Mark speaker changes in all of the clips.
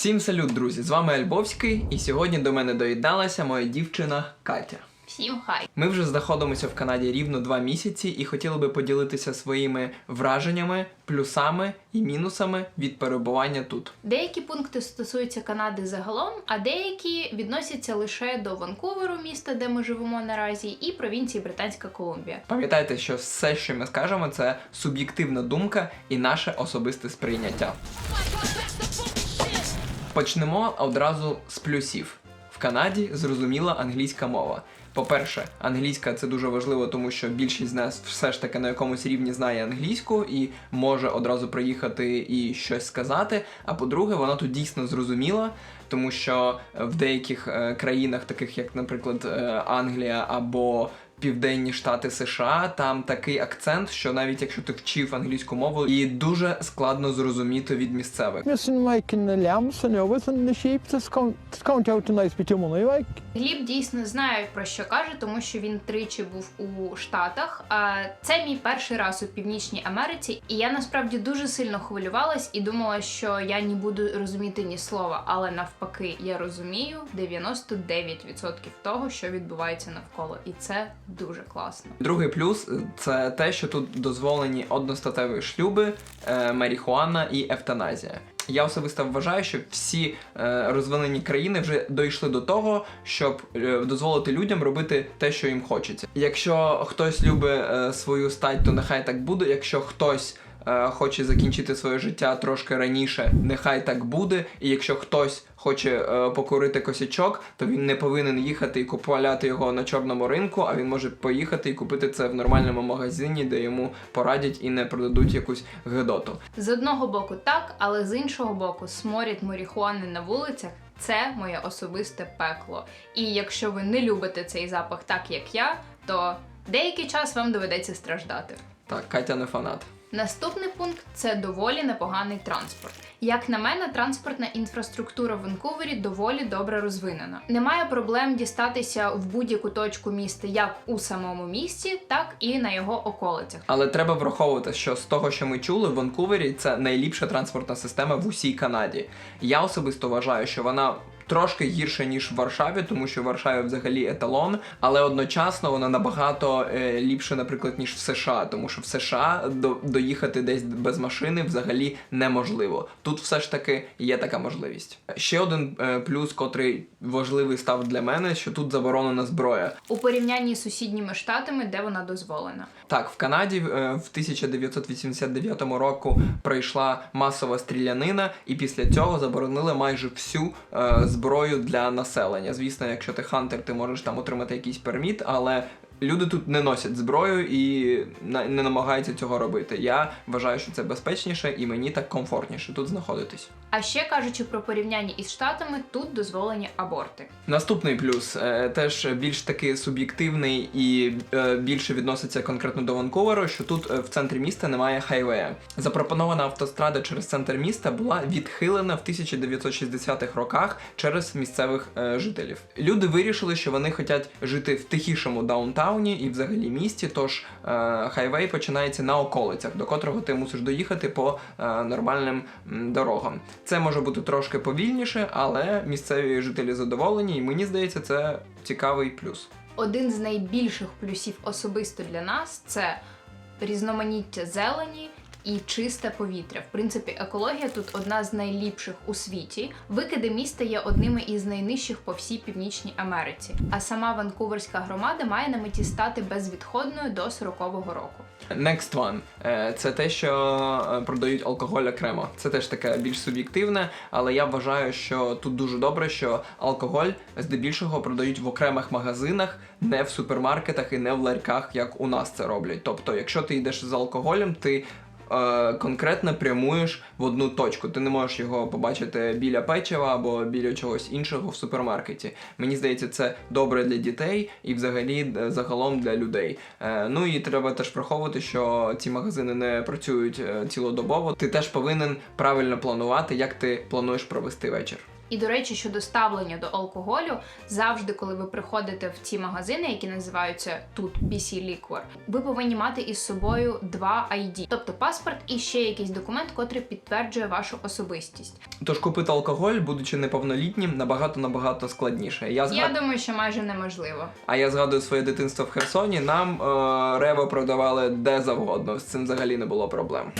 Speaker 1: Всім салют, друзі! З вами Альбовський, і сьогодні до мене доєдналася моя дівчина Катя.
Speaker 2: Всім хай!
Speaker 1: Ми вже знаходимося в Канаді рівно два місяці і хотіли би поділитися своїми враженнями, плюсами і мінусами від перебування тут.
Speaker 2: Деякі пункти стосуються Канади загалом, а деякі відносяться лише до Ванкуверу, міста, де ми живемо наразі, і провінції Британська Колумбія.
Speaker 1: Пам'ятайте, що все, що ми скажемо, це суб'єктивна думка і наше особисте сприйняття. Почнемо одразу з плюсів. В Канаді зрозуміла англійська мова. По-перше, англійська це дуже важливо, тому що більшість з нас все ж таки на якомусь рівні знає англійську і може одразу приїхати і щось сказати. А по-друге, вона тут дійсно зрозуміла, тому що в деяких е, країнах, таких як, наприклад, е, Англія або Південні Штати США, там такий акцент, що навіть якщо ти вчив англійську мову, і дуже складно зрозуміти від місцевих.
Speaker 3: Ikke?
Speaker 2: Гліб дійсно знає про що каже, тому що він тричі був у Штатах. А це мій перший раз у Північній Америці, і я насправді дуже сильно хвилювалась і думала, що я не буду розуміти ні слова, але навпаки, я розумію 99% того, що відбувається навколо, і це дуже класно.
Speaker 1: Другий плюс це те, що тут дозволені одностатеві шлюби, е, маріхуана і евтаназія. Я особисто вважаю, що всі е, розвинені країни вже дійшли до того, щоб е, дозволити людям робити те, що їм хочеться. Якщо хтось любить е, свою стать, то нехай так буде. Якщо хтось е, хоче закінчити своє життя трошки раніше, нехай так буде. І якщо хтось хоче е, покурити косячок, то він не повинен їхати і купувати його на чорному ринку, а він може поїхати і купити це в нормальному магазині, де йому порадять і не продадуть якусь гидоту.
Speaker 2: З одного боку так, але з іншого боку, сморід марихуани на вулицях це моє особисте пекло. І якщо ви не любите цей запах так, як я, то деякий час вам доведеться страждати.
Speaker 1: Так, Катя не фанат.
Speaker 2: Наступний пункт це доволі непоганий транспорт. Як на мене, транспортна інфраструктура в Ванкувері доволі добре розвинена. Немає проблем дістатися в будь-яку точку міста як у самому місті, так і на його околицях.
Speaker 1: Але треба враховувати, що з того, що ми чули, в Ванкувері це найліпша транспортна система в усій Канаді. Я особисто вважаю, що вона. Трошки гірше ніж в Варшаві, тому що в Варшаві взагалі еталон, але одночасно вона набагато е, ліпше, наприклад, ніж в США, тому що в США до, доїхати десь без машини взагалі неможливо. Тут все ж таки є така можливість. Ще один е, плюс, котрий важливий став для мене, що тут заборонена зброя.
Speaker 2: У порівнянні з сусідніми штатами, де вона дозволена.
Speaker 1: Так, в Канаді е, в 1989 року пройшла масова стрілянина, і після цього заборонили майже всю е, зброю для населення. Звісно, якщо ти хантер, ти можеш там отримати якийсь перміт, але люди тут не носять зброю і не намагаються цього робити. Я вважаю, що це безпечніше і мені так комфортніше тут знаходитись.
Speaker 2: А ще кажучи про порівняння із штатами, тут дозволені аборти.
Speaker 1: Наступний плюс е, теж більш таки суб'єктивний і е, більше відноситься конкретно до Ванкуверу, що тут е, в центрі міста немає хайвея. Запропонована автострада через центр міста була відхилена в 1960-х роках через місцевих жителів. Люди вирішили, що вони хочуть жити в тихішому даунтауні і взагалі місті. Тож хайвей починається на околицях, до котрого ти мусиш доїхати по нормальним дорогам. Це може бути трошки повільніше, але місцеві жителі задоволені, і мені здається, це цікавий плюс.
Speaker 2: Один з найбільших плюсів особисто для нас це різноманіття зелені. І чисте повітря. В принципі, екологія тут одна з найліпших у світі. Викиди міста є одними із найнижчих по всій північній Америці. А сама Ванкуверська громада має на меті стати безвідходною до 40-го року.
Speaker 1: Next one. Е, Це те, що е, продають алкоголь окремо. Це теж таке більш суб'єктивне, але я вважаю, що тут дуже добре, що алкоголь здебільшого продають в окремих магазинах, не в супермаркетах і не в ларьках, як у нас це роблять. Тобто, якщо ти йдеш з алкоголем, ти е, конкретно прямуєш в одну точку. Ти не можеш його побачити біля печива або біля чогось іншого в супермаркеті. Мені здається, це добре для дітей і взагалі е, загалом для людей. Е, ну і треба теж враховувати, що ці магазини не працюють цілодобово. Ти теж повинен правильно планувати, як ти плануєш провести вечір.
Speaker 2: І до речі, щодо ставлення до алкоголю, завжди, коли ви приходите в ці магазини, які називаються тут BC Liquor, ви повинні мати із собою два ID, тобто паспорт і ще якийсь документ, котрий підтверджує вашу особистість.
Speaker 1: Тож купити алкоголь, будучи неповнолітнім, набагато набагато складніше. Я
Speaker 2: Я думаю, що майже неможливо.
Speaker 1: А я згадую своє дитинство в Херсоні. Нам е, рево продавали де завгодно. З цим взагалі не було проблем.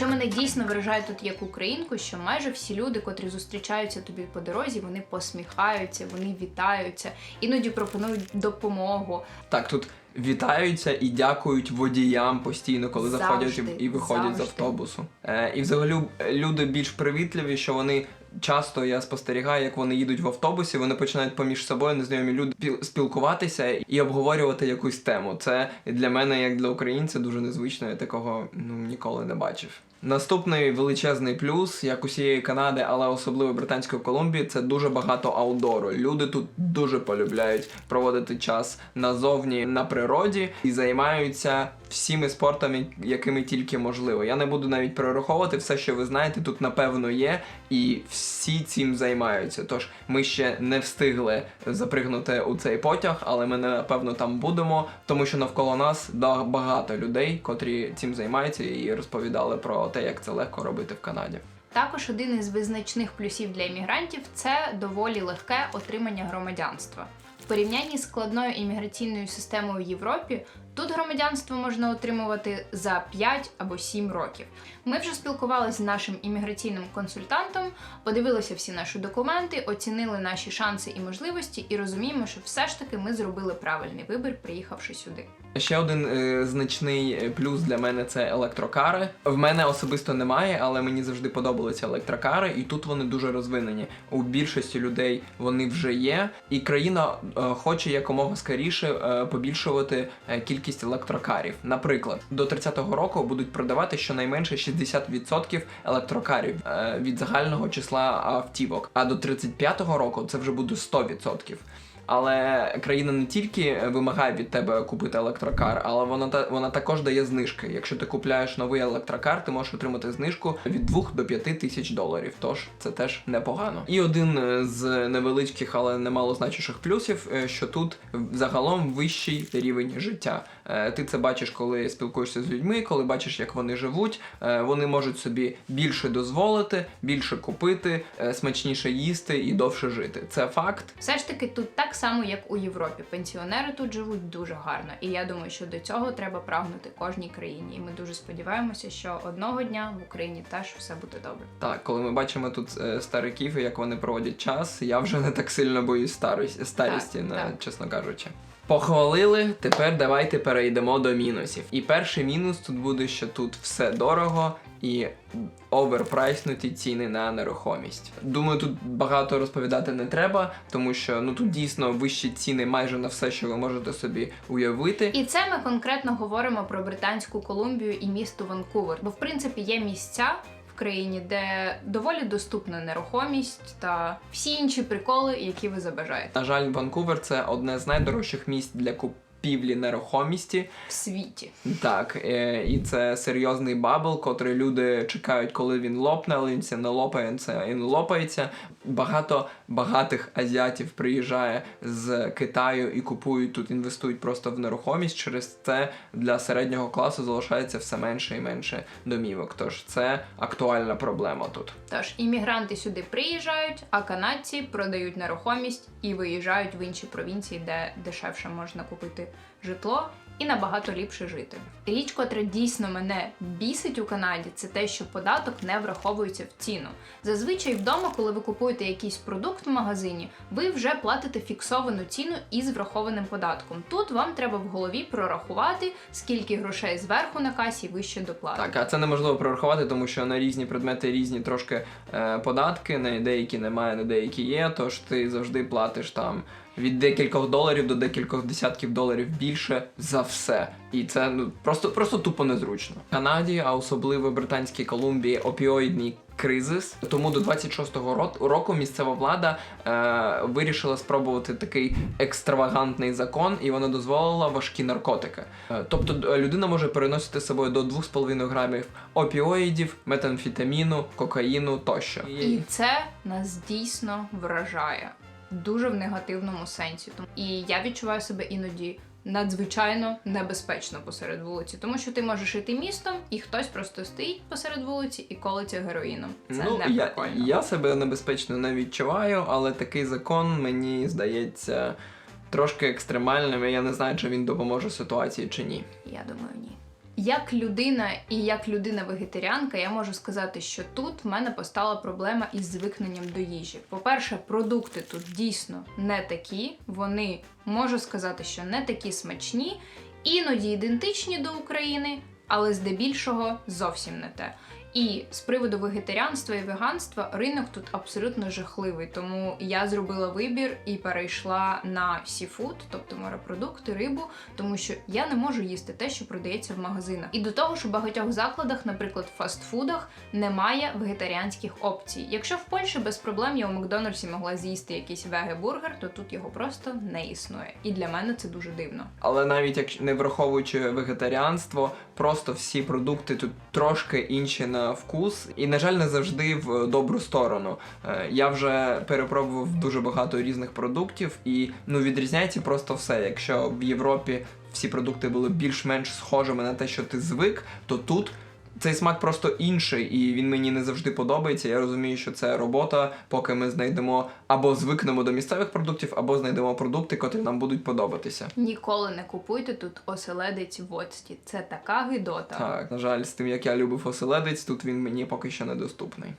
Speaker 2: Що мене дійсно вражає тут як українку, що майже всі люди, котрі зустрічаються тобі по дорозі, вони посміхаються, вони вітаються, іноді пропонують допомогу.
Speaker 1: Так, тут вітаються і дякують водіям постійно, коли заходять і, виходять
Speaker 2: завжди.
Speaker 1: з автобусу. Е, і взагалі е, люди більш привітливі, що вони. Часто я спостерігаю, як вони їдуть в автобусі, вони починають поміж собою незнайомі люди піл- спілкуватися і обговорювати якусь тему. Це для мене, як для українця, дуже незвично. Я такого ну ніколи не бачив. Наступний величезний плюс, як усієї Канади, але особливо Британської Колумбії, це дуже багато аудору. Люди тут дуже полюбляють проводити час назовні на природі і займаються всіми спортами, якими тільки можливо. Я не буду навіть перераховувати все, що ви знаєте, тут напевно є, і всі цим займаються. Тож ми ще не встигли запригнути у цей потяг, але ми напевно там будемо, тому що навколо нас багато людей, котрі цим займаються і розповідали про те, як це легко робити в Канаді.
Speaker 2: Також один із визначних плюсів для іммігрантів це доволі легке отримання громадянства. В порівнянні з складною імміграційною системою в Європі, тут громадянство можна отримувати за 5 або 7 років. Ми вже спілкувалися з нашим імміграційним консультантом, подивилися всі наші документи, оцінили наші шанси і можливості, і розуміємо, що все ж таки ми зробили правильний вибір, приїхавши сюди.
Speaker 1: Ще один е, значний е, плюс для мене це електрокари. В мене особисто немає, але мені завжди подобалися електрокари, і тут вони дуже розвинені. У більшості людей вони вже є, і країна е, хоче якомога скоріше е, побільшувати е, кількість електрокарів. Наприклад, до 30-го року будуть продавати щонайменше 60% електрокарів е, від загального числа автівок. А до 35-го року це вже буде 100%. Але країна не тільки вимагає від тебе купити електрокар, але вона та вона також дає знижки. Якщо ти купляєш новий електрокар, ти можеш отримати знижку від 2 до 5 тисяч доларів. Тож це теж непогано. І один е, з невеличких, але немалозначущих плюсів, е, що тут загалом вищий рівень життя. Е, Ти це бачиш, коли спілкуєшся з людьми, коли бачиш, як вони живуть. Е, Вони можуть собі більше дозволити, більше купити, е, смачніше їсти і довше жити. Це факт.
Speaker 2: Все ж таки тут так само, як у Європі. Пенсіонери тут живуть дуже гарно, і я думаю, що до цього треба прагнути кожній країні. І ми дуже сподіваємося, що одного дня в Україні теж все буде добре.
Speaker 1: Так, коли ми бачимо тут е, стариків і як вони проводять час, я вже не так сильно боюсь старості, старісті,
Speaker 2: Так, так.
Speaker 1: чесно кажучи. Похвалили, тепер давайте перейдемо до мінусів. І перший мінус тут буде, що тут все дорого і оверпрайснуті ціни на нерухомість. Думаю, тут багато розповідати не треба, тому що ну тут дійсно вищі ціни майже на все, що ви можете собі уявити.
Speaker 2: І це ми конкретно говоримо про Британську Колумбію і місто Ванкувер. Бо в принципі є місця країні, де доволі доступна нерухомість та всі інші приколи, які ви забажаєте
Speaker 1: На жаль, Ванкувер це одне з найдорожчих місць для купівлі нерухомісті.
Speaker 2: в світі.
Speaker 1: Так, е, і це серйозний бабл, котрий люди чекають, коли він лопне, але він це не лопається і не лопається. Багато багатих азіатів приїжджає з Китаю і купують тут, інвестують просто в нерухомість. Через це для середнього класу залишається все менше і менше домівок. Тож це актуальна проблема тут.
Speaker 2: Тож іммігранти сюди приїжджають, а канадці продають нерухомість і виїжджають в інші провінції, де дешевше можна купити житло і набагато ліпше жити. Річ, котра дійсно мене бісить у Канаді, це те, що податок не враховується в ціну. Зазвичай вдома, коли ви купуєте якийсь продукт в магазині, ви вже платите фіксовану ціну із врахованим податком. Тут вам треба в голові прорахувати, скільки грошей зверху на касі ви ще доплатите.
Speaker 1: Так, а це неможливо прорахувати, тому що на різні предмети різні трошки е, податки, на деякі немає, на деякі є. Тож ти завжди платиш там від декількох доларів до декількох десятків доларів більше за все. І це ну просто просто тупо незручно. В Канаді, а особливо в Британській Колумбії, опіоїдний кризис. Тому до 26-го року місцева влада е, вирішила спробувати такий екстравагантний закон, і вона дозволила важкі наркотики. Е, тобто людина може переносити з собою до 2,5 грамів опіоїдів, метамфетаміну, кокаїну тощо.
Speaker 2: І це нас дійсно вражає дуже в негативному сенсі. І я відчуваю себе іноді надзвичайно небезпечно посеред вулиці, тому що ти можеш іти містом, і хтось просто стоїть посеред вулиці і колиться героїном. Це
Speaker 1: ну,
Speaker 2: не
Speaker 1: я, я себе небезпечно не відчуваю, але такий закон мені здається трошки екстремальним. і Я не знаю, чи він допоможе ситуації чи ні.
Speaker 2: Я думаю, ні. Як людина і як людина-вегетаріанка, я можу сказати, що тут в мене постала проблема із звикненням до їжі. По-перше, продукти тут дійсно не такі. Вони можу сказати, що не такі смачні, іноді ідентичні до України, але здебільшого зовсім не те. І з приводу вегетаріанства і веганства ринок тут абсолютно жахливий. Тому я зробила вибір і перейшла на сіфуд, тобто морепродукти, рибу, тому що я не можу їсти те, що продається в магазинах. І до того ж, у багатьох закладах, наприклад, в фастфудах, немає вегетаріанських опцій. Якщо в Польщі без проблем я у Макдональдсі могла з'їсти якийсь веге-бургер, то тут його просто не існує. І для мене це дуже дивно.
Speaker 1: Але навіть якщо не враховуючи вегетаріанство, просто всі продукти тут трошки інші на вкус, і на жаль, не завжди в добру сторону. Е, Я вже перепробував дуже багато різних продуктів, і ну відрізняється просто все. Якщо в Європі всі продукти були більш-менш схожими на те, що ти звик, то тут. Цей смак просто інший, і він мені не завжди подобається. Я розумію, що це робота, поки ми знайдемо або звикнемо до місцевих продуктів, або знайдемо продукти, котрі нам будуть подобатися.
Speaker 2: Ніколи не купуйте тут оселедець в оцті. Це така гидота.
Speaker 1: Так, на жаль, з тим, як я любив оселедець, тут він мені поки що недоступний.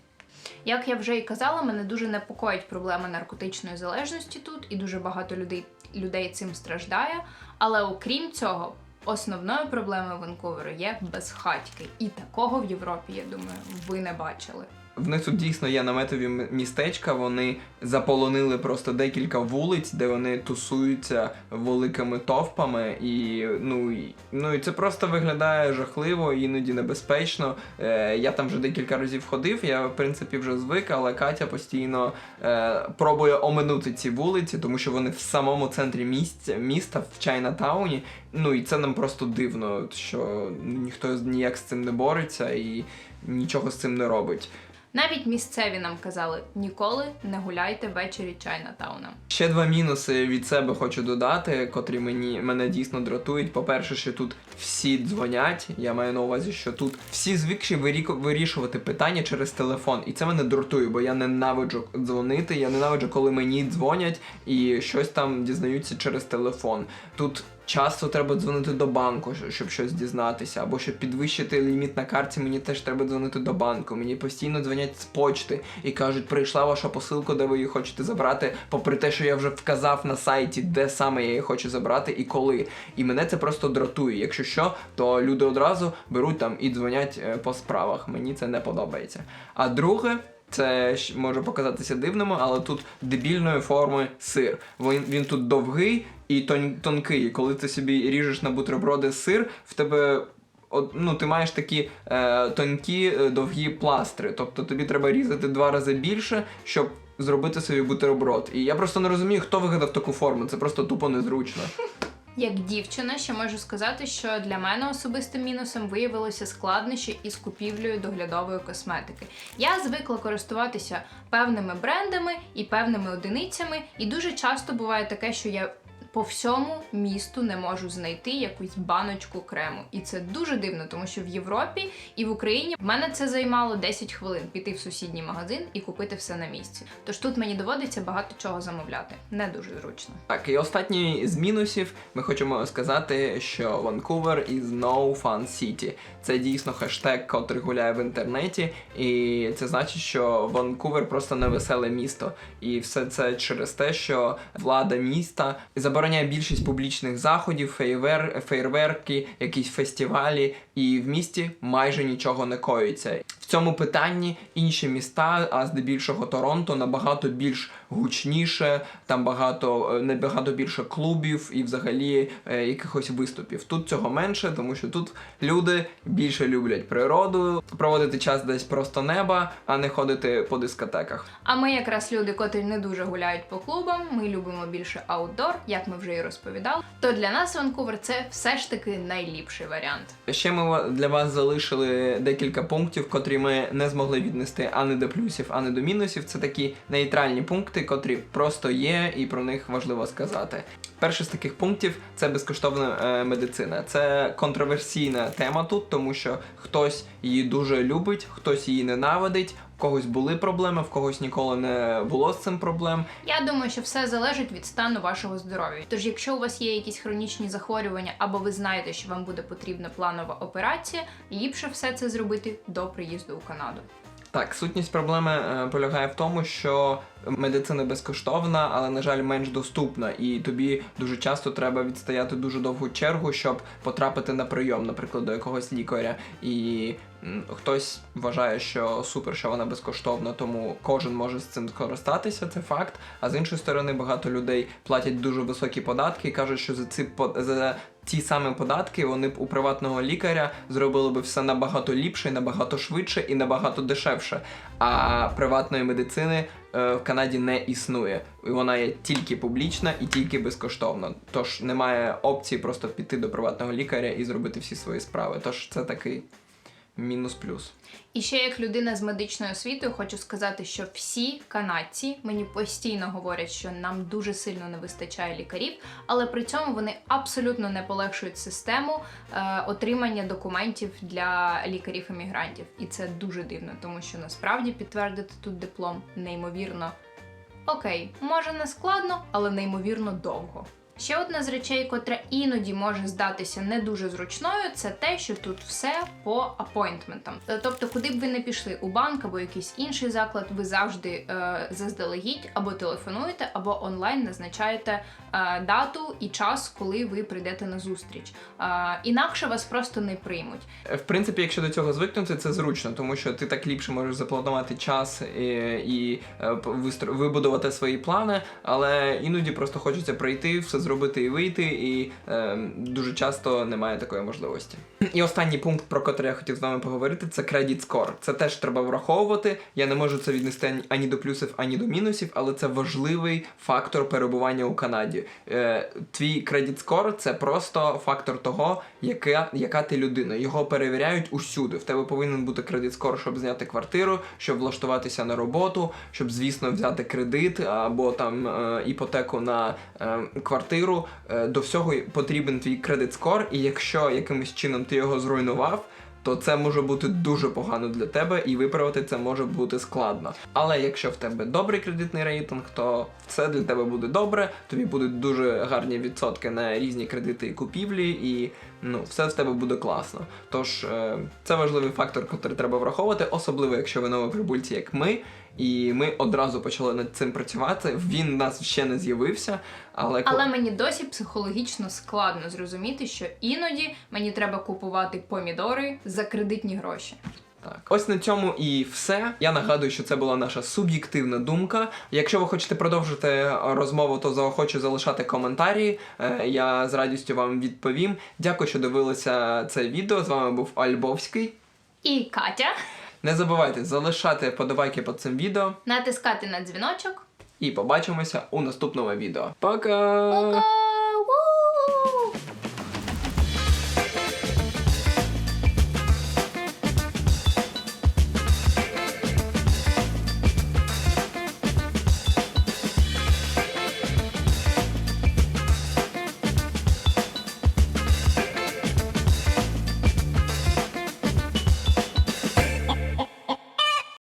Speaker 2: Як я вже і казала, мене дуже непокоїть проблема наркотичної залежності тут, і дуже багато людей, людей цим страждає. Але окрім цього, основною проблемою Ванкувера є безхатьки. І такого в Європі, я думаю, ви не бачили.
Speaker 1: В них тут дійсно є наметові містечка, вони заполонили просто декілька вулиць, де вони тусуються великими товпами, і ну, і, ну і це просто виглядає жахливо, іноді небезпечно. Е, я там вже декілька разів ходив, я в принципі вже звик, але Катя постійно е, пробує оминути ці вулиці, тому що вони в самому центрі місця, міста, в Чайнатауні. Ну і це нам просто дивно, що ніхто ніяк з цим не бореться і нічого з цим не робить.
Speaker 2: Навіть місцеві нам казали: ніколи не гуляйте ввечері Чайнатауна.
Speaker 1: Ще два мінуси від себе хочу додати, котрі мені мене дійсно дратують. По-перше, що тут всі дзвонять. Я маю на увазі, що тут всі звикші вирішувати питання через телефон, і це мене дратує, бо я ненавиджу дзвонити. Я ненавиджу, коли мені дзвонять і щось там дізнаються через телефон. Тут. Часто треба дзвонити до банку, щоб щось дізнатися, або щоб підвищити ліміт на карті, мені теж треба дзвонити до банку. Мені постійно дзвонять з почти і кажуть, прийшла ваша посилка, де ви її хочете забрати, попри те, що я вже вказав на сайті, де саме я її хочу забрати і коли. І мене це просто дратує. Якщо що, то люди одразу беруть там і дзвонять е, по справах. Мені це не подобається. А друге. Це може показатися дивним, але тут дебільної форми сир. Він, він тут довгий і тон, тонкий. Коли ти собі ріжеш на бутерброди сир, в тебе ну, ти маєш такі е, тонкі, е, довгі пластри. Тобто тобі треба різати два рази більше, щоб зробити собі бутерброд. І я просто не розумію, хто вигадав таку форму. Це просто тупо незручно.
Speaker 2: Як дівчина, ще можу сказати, що для мене особистим мінусом виявилося складнощі із купівлею доглядової косметики. Я звикла користуватися певними брендами і певними одиницями, і дуже часто буває таке, що я по всьому місту не можу знайти якусь баночку крему. І це дуже дивно, тому що в Європі і в Україні в мене це займало 10 хвилин піти в сусідній магазин і купити все на місці. Тож тут мені доводиться багато чого замовляти. Не дуже зручно.
Speaker 1: Так, і останній з мінусів ми хочемо сказати, що Ванкувер is no fun city. Це дійсно хештег, котрий гуляє в інтернеті, і це значить, що Ванкувер просто невеселе місто. І все це через те, що влада міста забороняє більшість публічних заходів, фейвер, фейерверки, якісь фестивалі, і в місті майже нічого не коїться. В цьому питанні інші міста, а здебільшого Торонто, набагато більш гучніше, там багато е, набагато більше клубів і взагалі е, якихось виступів. Тут цього менше, тому що тут люди більше люблять природу, проводити час десь просто неба, а не ходити по дискотеках.
Speaker 2: А ми якраз люди, котрі не дуже гуляють по клубам, ми любимо більше аутдор, як ми вже і розповідали. То для нас Ванкувер це все ж таки найліпший варіант.
Speaker 1: Ще ми для вас залишили декілька пунктів, котрі ми не змогли віднести ані до плюсів, ані до мінусів. Це такі нейтральні пункти, котрі просто є, і про них важливо сказати. Перший з таких пунктів це безкоштовна е, медицина. Це контроверсійна тема тут, тому що хтось її дуже любить, хтось її ненавидить. Когось були проблеми, в когось ніколи не було з цим проблем.
Speaker 2: Я думаю, що все залежить від стану вашого здоров'я. Тож, якщо у вас є якісь хронічні захворювання, або ви знаєте, що вам буде потрібна планова операція, ліпше все це зробити до приїзду у Канаду.
Speaker 1: Так, сутність проблеми е, полягає в тому, що медицина безкоштовна, але на жаль менш доступна, і тобі дуже часто треба відстояти дуже довгу чергу, щоб потрапити на прийом, наприклад, до якогось лікаря. І хтось вважає, що супер, що вона безкоштовна, тому кожен може з цим скористатися, це факт. А з іншої сторони, багато людей платять дуже високі податки і кажуть, що за ці за ті самі податки вони б у приватного лікаря зробили б все набагато ліпше, набагато швидше і набагато дешевше. А приватної медицини е, в Канаді не існує. Вона є тільки публічна і тільки безкоштовна. Тож немає опції просто піти до приватного лікаря і зробити всі свої справи. Тож це такий мінус-плюс.
Speaker 2: І ще як людина з медичною освітою хочу сказати, що всі канадці мені постійно говорять, що нам дуже сильно не вистачає лікарів, але при цьому вони абсолютно не полегшують систему е, отримання документів для лікарів-іммігрантів. І це дуже дивно, тому що насправді підтвердити тут диплом неймовірно окей, може не складно, але неймовірно довго. Ще одна з речей, котра іноді може здатися не дуже зручною, це те, що тут все по апойнтментам. Е, Тобто, куди б ви не пішли у банк або якийсь інший заклад, ви завжди е, заздалегідь або телефонуєте, або онлайн назначаєте е, дату і час, коли ви прийдете на зустріч. Е, інакше вас просто не приймуть.
Speaker 1: Е, В принципі, якщо до цього звикнути, це зручно, тому що ти так ліпше можеш запланувати час і, і е, вибудувати свої плани, але іноді просто хочеться прийти, все зробити і вийти, і е, дуже часто немає такої можливості. І останній пункт, про який я хотів з вами поговорити, це credit score. Це теж треба враховувати. Я не можу це віднести ані- до плюсів, ані до мінусів, але це важливий фактор перебування у Канаді. Е, твій credit score – це просто фактор того, яка, яка ти людина. Його перевіряють усюди. В тебе повинен бути credit score, щоб зняти квартиру, щоб влаштуватися на роботу, щоб, звісно, взяти кредит або там е, іпотеку на е, квартиру. Е, до всього потрібен твій credit score, і якщо якимось чином ти його зруйнував. То це може бути дуже погано для тебе, і виправити це може бути складно. Але якщо в тебе добрий кредитний рейтинг, то все для тебе буде добре. Тобі будуть дуже гарні відсотки на різні кредити і купівлі, і ну все в тебе буде класно. Тож е, це важливий фактор, який треба враховувати, особливо якщо ви новоприбульці, як ми. І ми одразу почали над цим працювати. Він в нас ще не з'явився, але
Speaker 2: Але мені досі психологічно складно зрозуміти, що іноді мені треба купувати помідори за кредитні гроші.
Speaker 1: Так, ось на цьому і все. Я нагадую, що це була наша суб'єктивна думка. Якщо ви хочете продовжити розмову, то заохочу залишати коментарі. Е, Я з радістю вам відповім. Дякую, що дивилися це відео. З вами був Альбовський.
Speaker 2: І Катя
Speaker 1: Не забувайте залишати подобайки під цим відео
Speaker 2: натискати на дзвіночок.
Speaker 1: і побачимося у наступному відео. Пока!
Speaker 2: Пока!